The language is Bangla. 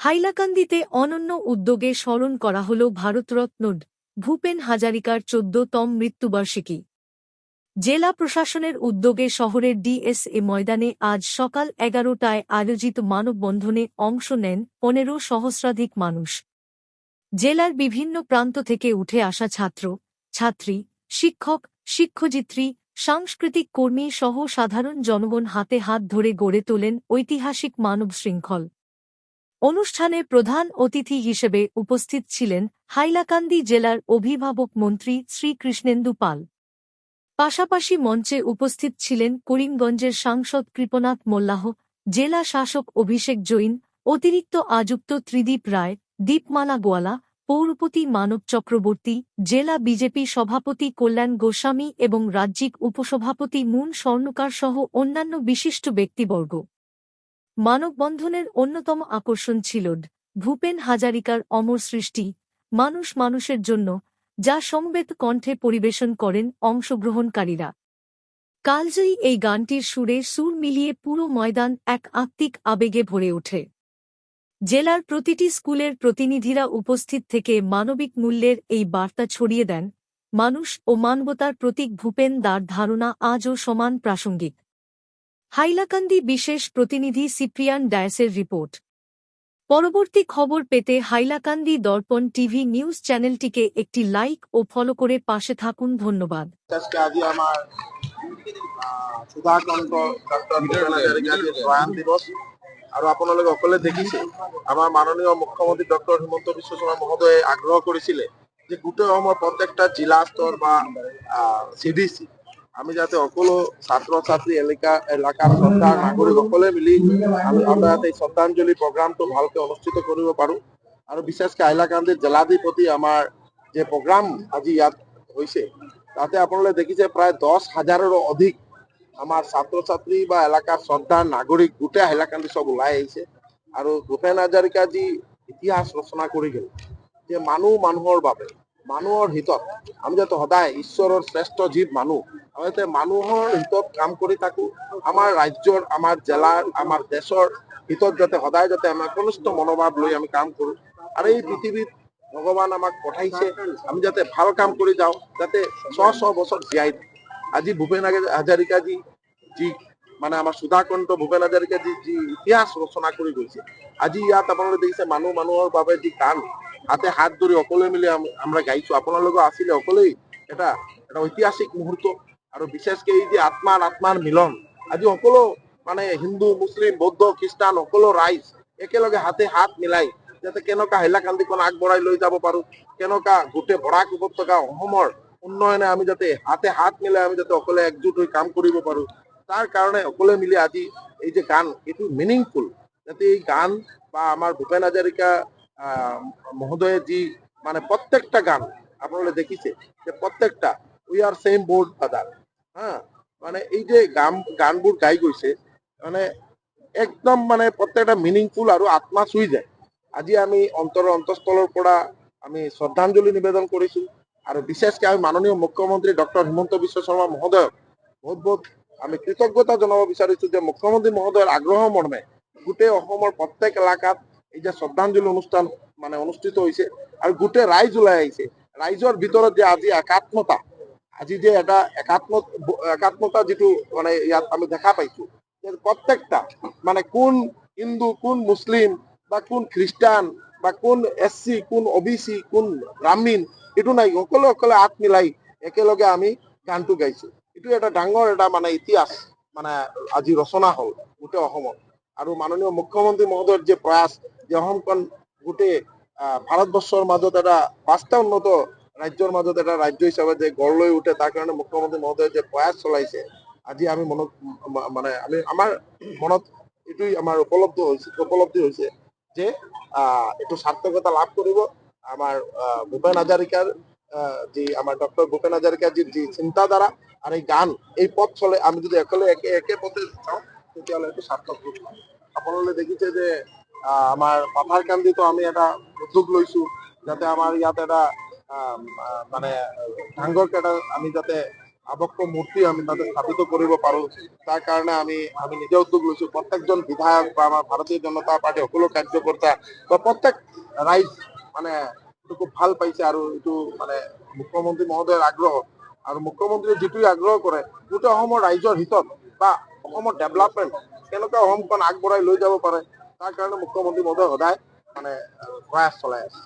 হাইলাকান্দিতে অনন্য উদ্যোগে স্মরণ করা হল ভারতরত্ন ভূপেন হাজারিকার চোদ্দতম মৃত্যুবার্ষিকী। জেলা প্রশাসনের উদ্যোগে শহরের ডিএসএ ময়দানে আজ সকাল এগারোটায় আয়োজিত মানববন্ধনে অংশ নেন পনেরো সহস্রাধিক মানুষ। জেলার বিভিন্ন প্রান্ত থেকে উঠে আসা ছাত্র, ছাত্রী, শিক্ষক, শিক্ষজিত্রী, সাংস্কৃতিক কর্মী সহ সাধারণ জনগণ হাতে হাত ধরে গড়ে তোলেন ঐতিহাসিক মানব শৃঙ্খল অনুষ্ঠানে প্রধান অতিথি হিসেবে উপস্থিত ছিলেন হাইলাকান্দি জেলার অভিভাবক মন্ত্রী শ্রী কৃষ্ণেন্দু পাল। পাশাপাশি মঞ্চে উপস্থিত ছিলেন করিমগঞ্জের সাংসদ কৃপনাথ মোল্লাহ, জেলা শাসক অভিষেক জৈন, অতিরিক্ত আযুক্ত ত্রিদীপ রায়, দীপমালা গোয়ালা, পৌরপতি মানব চক্রবর্তী, জেলা বিজেপি সভাপতি কল্যাণ গোস্বামী এবং রাজ্যিক উপসভাপতি মুন স্বর্ণকার সহ অন্যান্য বিশিষ্ট ব্যক্তিবর্গ। মানববন্ধনের অন্যতম আকর্ষণ ছিল ভূপেন হাজারিকার অমর সৃষ্টি, মানুষ মানুষের জন্য, যা সমবেত কণ্ঠে পরিবেশন করেন অংশগ্রহণকারীরা। কালজয়ী এই গানটির সুরে সুর মিলিয়ে পুরো ময়দান এক আত্মিক আবেগে ভরে ওঠে। জেলার প্রতিটি স্কুলের প্রতিনিধিরা উপস্থিত থেকে মানবিক মূল্যের এই বার্তা ছড়িয়ে দেন। মানুষ ও মানবতার প্রতীক ভূপেন দার ধারণা আজও সমান প্রাসঙ্গিক। হাইলাকান্দি বিশেষ প্রতিনিধি সিপ্রিয়ান ডায়াসের রিপোর্ট। পরবর্তী খবর পেতে হাইলাকান্দি দর্পণ টিভি নিউজ চ্যানেলটিকে একটি লাইক ও ফলো করে পাশে থাকুন, ধন্যবাদ। ভূপেন হাজৰিকাৰ প্ৰয়াণ দিৱস আৰু অকলে দেখিছে, আমাৰ মাননীয় মুখ্যমন্ত্ৰী ডক্টৰ হিমন্ত বিশ্ব শৰ্মা মহোদয়ে আগ্ৰহ কৰিছিলে যে গোটেই অসমৰ প্ৰত্যেকটা জিলা বা চি আমি যাতে সকলো ছাত্ৰ ছাত্ৰী এলেকা, এলেকাৰ চৰকাৰ নাগৰিক সকলোৱে মিলি আমি আমরা যাতে এই শ্ৰদ্ধাঞ্জলি প্ৰগ্ৰামটো ভালকে অনুষ্ঠিত কৰিব পাৰো। আৰু বিশেষকৈ হাইলাকান্দিৰ জিলাধিপতি আমাৰ যে প্ৰগ্ৰাম আজি ইয়াত হৈছে, তাতে আপোনালোকে দেখিছে প্ৰায় দহ হাজাৰৰো অধিক আমাৰ ছাত্ৰ ছাত্ৰী বা এলেকাৰ শ্ৰদ্ধাৰ নাগৰিক, গোটেই হাইলাকান্দি চব ওলাই আহিছে। আৰু ভূপেন হাজৰিকা যি ইতিহাস ৰচনা কৰি গ'ল, যে মানুহ মানুহৰ বাবে, মানুহৰ হিতত আমি যাতে সদায় ঈশ্বৰৰ শ্ৰেষ্ঠ জীৱ মানুহ যাতে মানুহৰ হিতত কাম কৰি থাকো। আমাৰ ৰাজ্যৰ, আমাৰ জিলাৰ, আমাৰ দেশৰ হিতত যাতে, সদায় যাতে আমাৰ একনিষ্ঠ মনোভাৱ লৈ আমি কাম কৰো। আৰু এই পৃথিৱীত ভগৱান আমাক পঠাইছে, আমি যাতে ভালো কাম কৰি যাওঁ, যাতে ছ ছ বছৰ জীয়াই আজি ভূপেন হাজ- হাজৰিকা যি মানে আমাৰ সুধাকন্ত, ভূপেন হাজৰিকা যি ইতিহাস ৰচনা কৰি গৈছে, আজি ইয়াত আপোনালোকে দেখিছে মানুহ, মানুহৰ বাবে যি গান, হাতে হাত ধৰি সকলোৱে মিলি আম- আমরা গাইছো। আপোনালোকৰ আছিলে সকলোৱেই এটা এটা ঐতিহাসিক মুহূৰ্ত। আৰু বিশেষকৈ এই যে আত্মাৰ আত্মাৰ মিলন। আজি সকলো মানে হিন্দু, মুছলিম, বৌদ্ধ, খ্ৰীষ্টান, সকলো ৰাইজ একেলগে হাতে হাত মিলাই যাতে কেনেকুৱা হাইলাকান্দিখন আগবঢ়াই লৈ যাব পাৰো, কেনেকুৱা গোটেই বৰাক উপত্যকা অসমৰ উন্নয়নে আমি যাতে হাতে হাত মিলাই আমি যাতে অকলে একজোট হৈ কাম কৰিব পাৰো, তাৰ কাৰণে সকলোৱে মিলি আজি এই যে গান, এইটো মিনিংফুল যাতে এই গান বা আমাৰ ভূপেন হাজৰিকা মহোদয়ে যি মানে প্রত্যেকটা গান আপনারা দেখিছে যে প্রত্যেকটা we are same board father হ্যাঁ মানে এই যে গান গানবোৰ গাই গৈছে মানে একদম মানে প্ৰত্যেকটা মিনিংফুল আৰু আত্মা চুই যায়। আজি আমি অন্তৰৰ অন্তঃস্থলৰ পৰা আমি শ্ৰদ্ধাঞ্জলি নিবেদন কৰিছো আৰু বিশেষকৈ আমি মাননীয় মুখ্যমন্ত্ৰী ডক্টৰ হিমন্ত বিশ্ব শৰ্মা মহোদয়ক বহুত বহুত আমি কৃতজ্ঞতা জনাব বিচাৰিছো যে মুখ্যমন্ত্ৰী মহোদয়ৰ আগ্ৰহ মৰ্মে গোটেই অসমৰ প্ৰত্যেক এলেকাত এই যে শ্ৰদ্ধাঞ্জলি অনুষ্ঠান মানে অনুষ্ঠিত হৈছে আৰু গোটেই ৰাইজ ওলাই আহিছে। ৰাইজৰ ভিতৰত যে আজি একাত্মতা আজি যে এটা একাত্ম একাত্মতা যিটো মানে ইয়াত আমি দেখা পাইছো যে প্ৰত্যেকটা মানে কোন হিন্দু, কোন মুছলিম, বা কোন খ্ৰীষ্টান, বা কোন এছ কোন অ বি চি, কোন ব্ৰাহ্মীণ, এইটো নাই সকলো সকলে হাত মিলাই একেলগে আমি গানটো গাইছো। এইটো এটা ডাঙৰ এটা মানে ইতিহাস মানে আজি ৰচনা হ'ল গোটেই অসমত। আৰু মাননীয় মুখ্যমন্ত্ৰী মহোদয়ৰ যে প্ৰয়াস, যে অসমখন গোটেই ভাৰতবৰ্ষৰ মাজত এটা পাঁচটা উন্নত ৰাজ্যৰ মাজত এটা ৰাজ্য হিচাপে যে গঢ় লৈ উঠে তাৰ কাৰণে মুখ্যমন্ত্ৰী মহোদয়ে যে প্ৰয়াস চলাইছে আজি আমি মনত মানে আমি আমাৰ মনত এইটোই আমাৰ উপলব্ধ হৈছে উপলব্ধি হৈছে যে এইটো সাৰ্থকতা লাভ কৰিব আমাৰ ভূপেন আহ, যি আমাৰ ডক্টৰ ভূপেন হাজৰিকাৰ যি যি চিন্তাধাৰা আৰু এই গান এই পথ চলে আমি যদি একেলগে একে একে পথে যাওঁ তেতিয়াহ'লে এইটো সাৰ্থক ৰূপ। আপোনালোকে দেখিছে যে আমাৰ কান্দিতো আমি এটা উদ্যোগ লৈছো যাতে আমাৰ ইয়াত এটা মানে এটা আমি যাতে আবক্ষ মূৰ্তি আমি তাতে স্থাপিত কৰিব পাৰো। তাৰ কাৰণে আমি আমি নিজে উদ্যোগ লৈছো। প্ৰত্যেকজন বিধায়ক বা আমাৰ ভাৰতীয় জনতা পাৰ্টীৰ সকলো কাৰ্যকৰ্তা বা প্ৰত্যেক ৰাইজ মানে খুব ভালো পাইছে আৰু এইটো মানে মুখ্যমন্ত্ৰী মহোদয়ৰ আগ্ৰহ। আৰু মুখ্যমন্ত্ৰীয়ে যিটোৱে আগ্ৰহ কৰে, গোটেই অসমৰ ৰাইজৰ হিতত বা অসমৰ ডেভেলপমেণ্ট কেনেকৈ অসমখন আগবঢ়াই লৈ যাব পাৰে, তাৰ কাৰণে মুখ্যমন্ত্ৰী মহোদয় সদায় মানে প্ৰয়াস চলাই আছে।